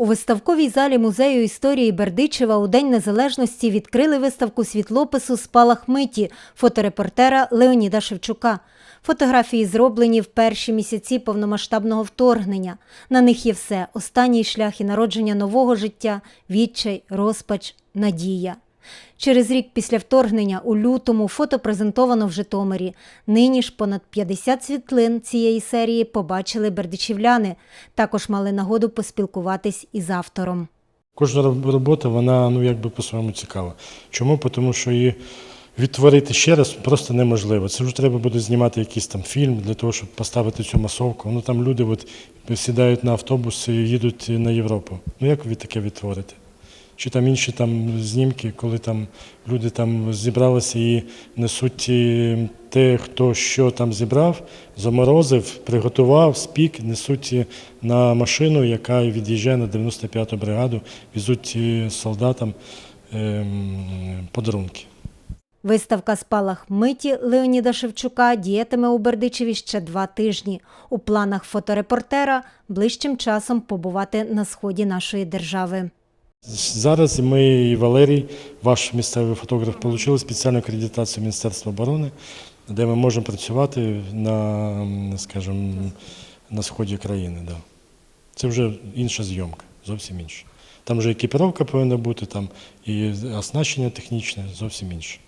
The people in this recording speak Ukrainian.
У виставковій залі музею історії Бердичева у День Незалежності відкрили виставку світлопису Спалах миті фоторепортера Леоніда Шевчука. Фотографії зроблені в перші місяці повномасштабного вторгнення. На них є все: останній шлях і народження нового життя, відчай, розпач, надія. Через рік після вторгнення у лютому фото презентовано в Житомирі. Нині ж понад 50 світлин цієї серії побачили бердичівляни. Також мали нагоду поспілкуватись із автором. Кожна робота, вона ну якби по-своєму цікава. Чому? Тому що її відтворити ще раз просто неможливо. Це вже треба буде знімати якийсь там фільм для того, щоб поставити цю масовку. Ну там люди от сідають на автобус і їдуть на Європу. Ну як ви таке відтворите? Чи там інші там знімки, коли там люди там зібралися і несуть е, те, хто що там зібрав, заморозив, приготував, спік, несуть е, на машину, яка від'їжджає на 95-ту бригаду, везуть е, солдатам ем, подарунки. Виставка «Спалах миті Леоніда Шевчука діятиме у Бердичеві ще два тижні. У планах фоторепортера ближчим часом побувати на сході нашої держави. Зараз ми і Валерій, ваш місцевий фотограф, отримали спеціальну акредитацію Міністерства оборони, де ми можемо працювати на, скажімо, на сході країни. Да. Це вже інша зйомка, зовсім інша. Там вже екіпіровка повинна бути, там і оснащення технічне зовсім інше.